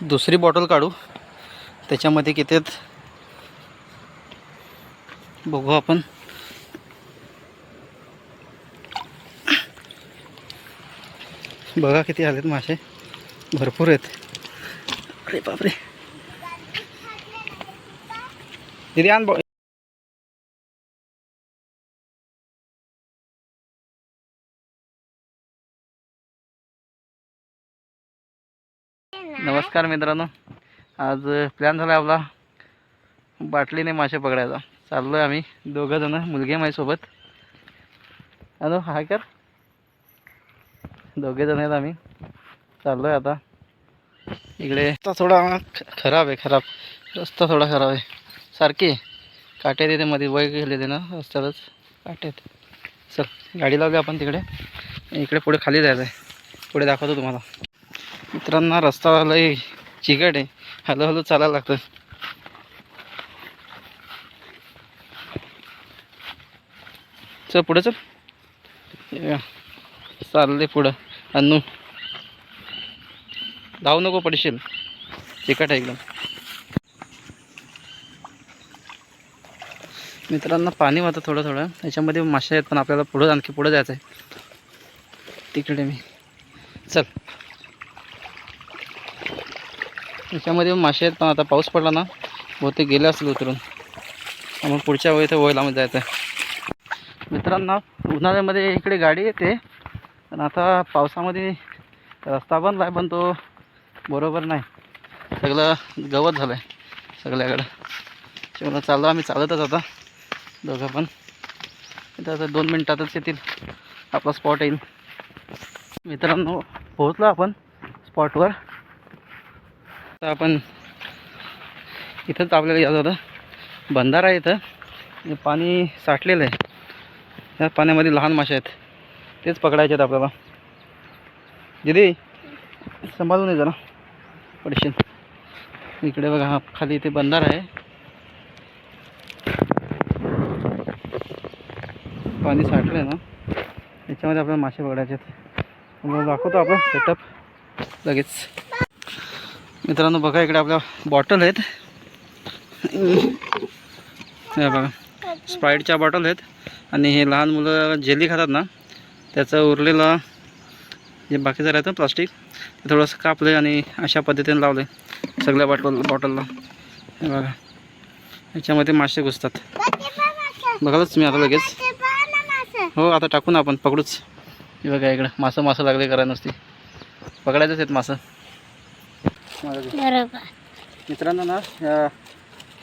दुसरी बॉटल काढू. त्याच्यामध्ये किती आहेत? बघू आपण. बघा किती आलेत मासे. भरपूर आहेत. अरे बापरे. दिदी आण नमस्कार मित्रांनो. आज प्लॅन झाला आपला. बाटलीने मासे पकडायचा. चाललो आहे आम्ही दोघं जण मुलगी माझ्यासोबत हॅलो हाय कर. दोघे जण आहेत आम्ही. चाललो आहे आता. इकडे रस्ता थोडा खराब आहे खराब. रस्ता थोडा खराब आहे. सारखे काटे तिथे मध्ये वय गेलेले ना रस्त्यातच काटे आहेत चल गाडी लावली आपण तिकडे. इकडे पुढे खाली जायचं आहे पुढे दाखवतो तुम्हाला. मित्रांना रस्ता लय चिकट आहे. हळूहळू चालायला लागतं. चल पुढे चल. या. चालले पुढं. अनु. धावू नको पडशील. चिकट आहे एकदम. मित्रांना पाणी वाहतं थोडं थोडं. त्याच्यामध्ये मासे आहेत पण आपल्याला पुढं आणखी पुढं जायचं आहे तिकडे मी. चल. त्याच्यामध्ये मासे आहेत पण आता पाऊस पडला ना बहुतेक गेले असेल उतरून. मग पुढच्या वेळी तर ओयलामध्ये जायचं आहे. मित्रांनो उन्हाळ्यामध्ये इकडे गाडी येते. पण आता पावसामध्ये रस्ता बंद आहे पण तो बरोबर नाही. सगळं गवत झालं आहे सगळ्याकडं. त्यामुळं चाललो आम्ही चालतच आता दोघं पण. आता दोन मिनटातच येतील. आपला स्पॉट येईल. मित्रांनो पोहोचलो आपण स्पॉटवर आता आपण इथंच आपल्याला यायचं होतं. बंधारा आहे इथं. पाणी साठलेलं आहे. या पाण्यामध्ये लहान मासे आहेत. तेच पकडायचे आहेत आपल्याला. दिदी सांभाळून ये जरा. पडशील. इकडे बघा हा खाली इथे बंधारा आहे. पाणी साठलं आहे ना. याच्यामध्ये आपल्याला मासे पकडायचे आहेत. दाखवतो आपण सेटअप लगेच. मित्रांनो बघा इकडे आपल्या बॉटल आहेत. बघा स्प्राईटच्या बॉटल आहेत. आणि हे लहान मुलं जेली खातात ना त्याचं उरलेलं जे बाकीचं राहतं प्लास्टिक ते थोडंसं कापलं आहे आणि अशा पद्धतीने लावलं आहे सगळ्या बॉटल बॉटलला हे बघा याच्यामध्ये मासे घुसतात. बघालच मी आता लगेच. हो आता टाकू ना आपण पकडूच. हे बघा इकडं मासं मासं लागले करायला नसते. पकडायचंच आहेत मासं. बरोबर. मित्रांनो ना या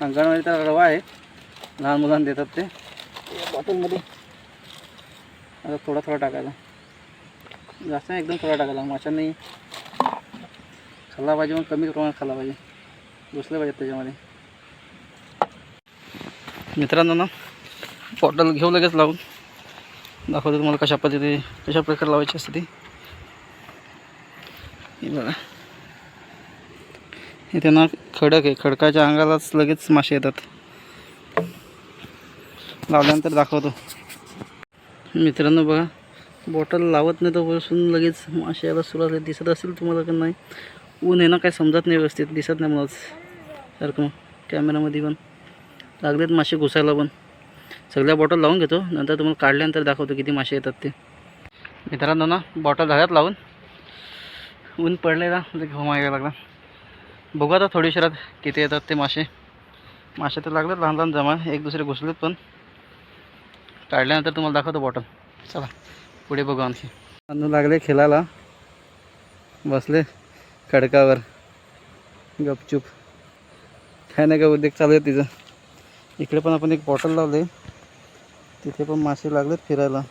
अंगणवाडी तर रवा आहे. लहान मुलांना देतात ते. या बॉटलमध्ये. आता थोडा थोडा टाकायला. जास्त नाही एकदम थोडा टाकायला. माशांनी खाल्ला पाहिजे मग कमी प्रमाणात खाल्ला पाहिजे. घुसले पाहिजेत त्याच्यामध्ये. मित्रांनो ना बॉटल घेऊ लगेच लावून. दाखवतो तुम्हाला कशा पद्धती कशा प्रकारे लावायची असते ती. हे बघा. इथे ना खडक आहे. खडकाच्या अंगालाच लगेच मासे येतात. लावल्यानंतर दाखवतो. मित्रांनो बघा बॉटल लावत नाही तोपासून बसून लगेच मासे यायला सुरुवात दिसत असेल तुम्हाला का नाही? ऊन आहे ना काय समजत नाही व्यवस्थित. दिसत नाही मलाच सारखं कॅमेरामध्ये पण. लागलेत मासे घुसायला पण. सगळ्या बॉटल लावून घेतो. नंतर तुम्हाला काढल्यानंतर दाखवतो किती मासे येतात ते. मित्रांनो ना बॉटल झाल्यात लावून. ऊन पडले ना म्हणजे मागायला लागला. बघू आता थोडी शरात किती येतात ते मासे. मासे तर लागलेत लहान लहान जमा एक दुसरे घुसलेत पण. काढल्यानंतर तुम्हाला दाखवतो बॉटल चला पुढे बघू आणखी. अन्न लागले खेळायला बसले खडकावर. गपचूप. काय नाही का उद्योग चालू आहे तिचं. इकडे पण आपण एक बॉटल लावले. तिथे पण मासे लागलेत फिरायला.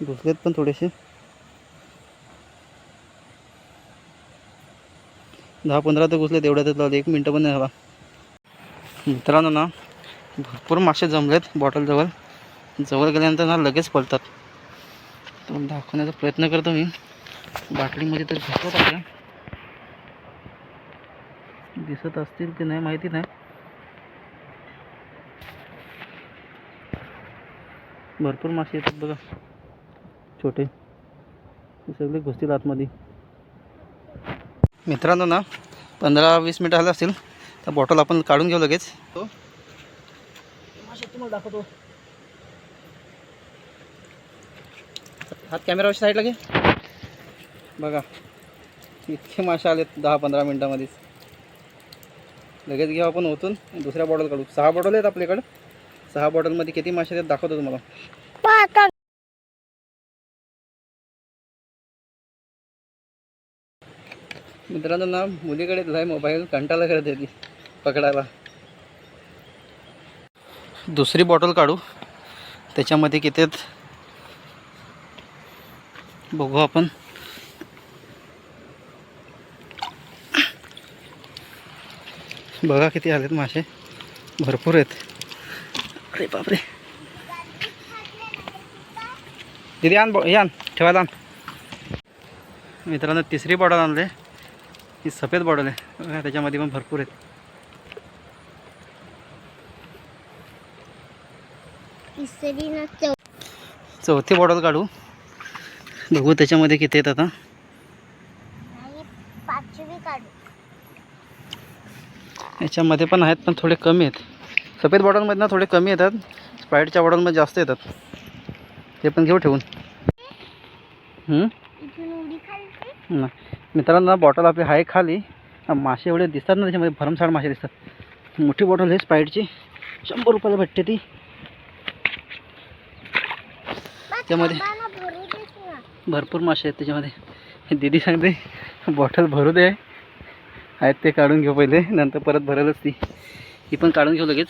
घुसलेत पण थोडेसे. दहा पंधरा तर घुसले तेवढ्यातच लावले एक मिनटं पण नाही हवा मित्रांनो ना भरपूर मासे जमलेत बॉटलजवळ जवळ. गेल्यानंतर ना लगेच पळतात. तर दाखवण्याचा प्रयत्न करतो मी. बाटलीमध्ये तर घुसत आपल्या दिसत असतील की नाही माहिती नाही. भरपूर मासे येतात बघा. छोटे. सगळे घुसतील आतमध्ये. मित्रांनो ना पंधरा वीस मिनटं झालं असतील तर बॉटल आपण काढून घेऊ लगेच. तुम्हाला दाखवतो. हात कॅमेरावरच्या साईडला घे. बघा इतके मासे आलेत दहा पंधरा मिनटामध्येच. लगेच घेऊ आपण ओतून दुसऱ्या बॉटल काढू. सहा बॉटल आहेत आपल्याकडं. सहा बॉटलमध्ये किती मासे आहेत दाखवतो तुम्हाला. मित्रांनो ना मुलीकडे दिलाय मोबाईल कंटाला करत ती पकडायला. दुसरी बॉटल काढू. त्याच्यामध्ये किती आहेत? बघू आपण. बघा किती आलेत मासे. भरपूर आहेत. अरे बापरे. दिदी आण बॉ- आण ठेवायला आण. मित्रांनो तिसरी बॉटल आणले. ही सफेद बॉटल आहे. त्याच्यामध्ये पण भरपूर आहेत. चौथी बॉटल काढू. बघू त्याच्यामध्ये किती आहेत आता. याच्यामध्ये पण आहेत पण थोडे कमी आहेत. सफेद बॉटलमध्ये ना थोडे कमी येतात. स्प्राईटच्या बॉटलमध्ये जास्त येतात. ते पण घेऊ ठेवून. ना. मित्रांनो बॉटल आपली आहे खाली. मासे एवढे दिसतात ना त्याच्यामध्ये भरमसाठ मासे दिसतात. मोठी बॉटल आहे स्प्राईटची शंभर रुपयाला भेटते ती. त्यामध्ये भरपूर मासे आहेत त्याच्यामध्ये. दीदी सांगते बॉटल भरू दे. आहेत ते काढून घेऊ पहिले नंतर परत भरेलच ती. ही पण काढून घेऊ लगेच.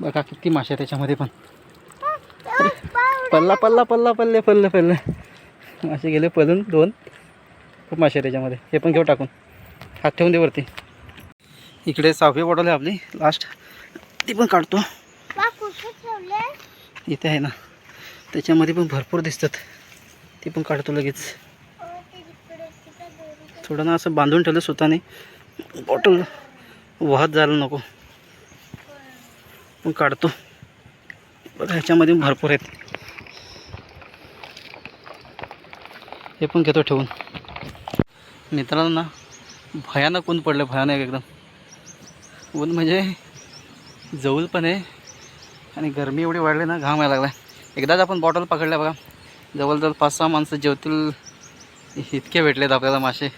बघा किती मासे आहेत त्याच्यामध्ये पण. पल्ला पल्ला पल्ला पल्ले पल्ले पल्ले. मासे गेले पलून दोन. खूप मासे त्याच्यामध्ये हे पण घेऊ टाकून. हात ठेवून दे वरती. इकडे सहावी बॉटल आहे आपली. लास्ट ती पण काढतो. इथे आहे ना. त्याच्यामध्ये पण भरपूर दिसतात. ती पण काढतो लगेच. दोरी. थोडं ना असं बांधून ठेवलं स्वतःने. बॉटल वाहत जायला नको. पण काढतो. बघा ह्याच्यामध्ये भरपूर आहेत. हे पण घेतो ठेवून. मित्रांनो ना भयानक ऊन पडलं भयानक एकदम. ऊन म्हणजे जवळ पण आहे आणि गरमी एवढी वाढली ना घाम यायला लागला एकदाच आपण बॉटल पकडल्या बघा. जवळजवळ पाच सहा माणसं जेवतील इतके भेटलेत आपल्याला मासे.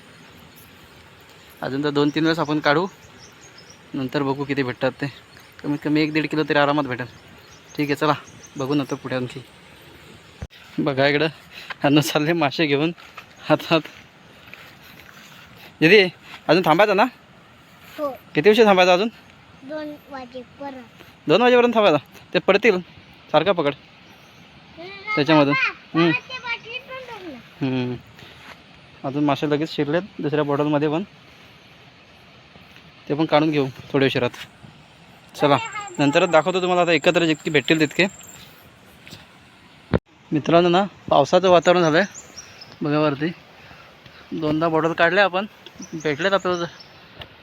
अजून तर दोन तीन वेळेस आपण काढू. नंतर बघू किती भेटतात ते. कमीत कमी एक दीड किलो तरी आरामात भेटेल. ठीक आहे चला. बघू नंतर पुढे आणखी. बघा इकडं. अन्न चालले मासे घेऊन. हातात दिदी अजून थांबायचं ना? हो. किती उशीर थांबायचं अजून? दोन वाजे परत. दोन वाजेपर्यंत थांबायचं. ते पडतील. सारखा पकड. त्याच्यामधून. हम्म. अजून मासे लगेच शिरलेत. दुसऱ्या बॉटलमध्ये पण. ते पण काढून घेऊ थोड्या उशिरात. चला. नंतरच दाखवतो तुम्हाला. आता एकत्र जितके भेटतील तितके. मित्रांनो ना पावसाचं वातावरण झालं आहे बघावरती दोनदा बॉटल काढले आपण. भेटलेत आपल्याला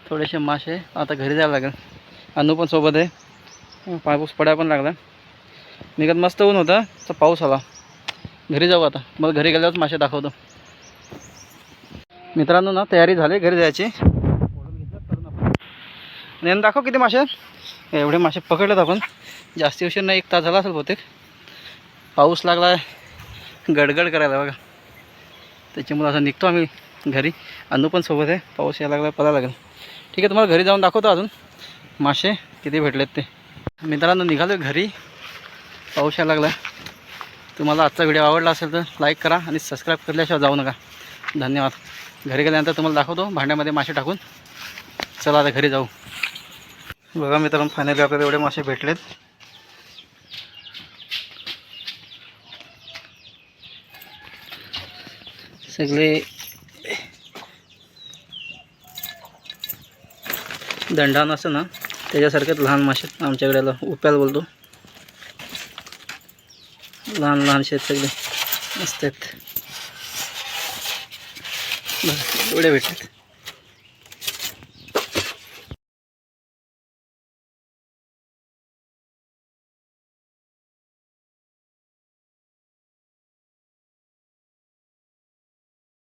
थोडेसे मासे. आता घरी जायला लागेल. अनु पण सोबत आहे. पाऊस पडायला पण लागला निघत मस्त ऊन होता. तर पाऊस आला. घरी जाऊ आता. मला घरी गेल्यावर मासे दाखवतो. मित्रांनो ना तयारी झाली घरी जायची. नेन दाखव किती मासे एवढे मासे पकडलेत आपण. जास्ती उशीर नाही. एक तास झाला असेल बहुतेक. पाऊस लागला गडगड करायला बघा. त्याच्यामुळे असं निघतो आम्ही घरी. अनु पण सोबत आहे. पाऊस यायला लागला पडायला लागेल. ठीक आहे तुम्हाला घरी जाऊन दाखवतो अजून. मासे किती भेटलेत ते. मित्रांनो निघालो घरी. पाऊस यायला लागला तुम्हाला आजचा व्हिडिओ आवडला असेल तर लाईक करा आणि सबस्क्राईब केल्याशिवाय जाऊ नका. धन्यवाद. घरी गेल्यानंतर तुम्हाला दाखवतो. भांड्यामध्ये मासे टाकून. चला आता घरी जाऊ. बघा मित्रांनो फायनली आपल्याला एवढे मासे भेटलेत. सगळे दंडान असं ना त्याच्यासारखेच लहान मासे आहेत. आमच्याकडे उप्याला बोलतो लहान लहान शेत सगळे मस्त आहेत एवढे भेटतात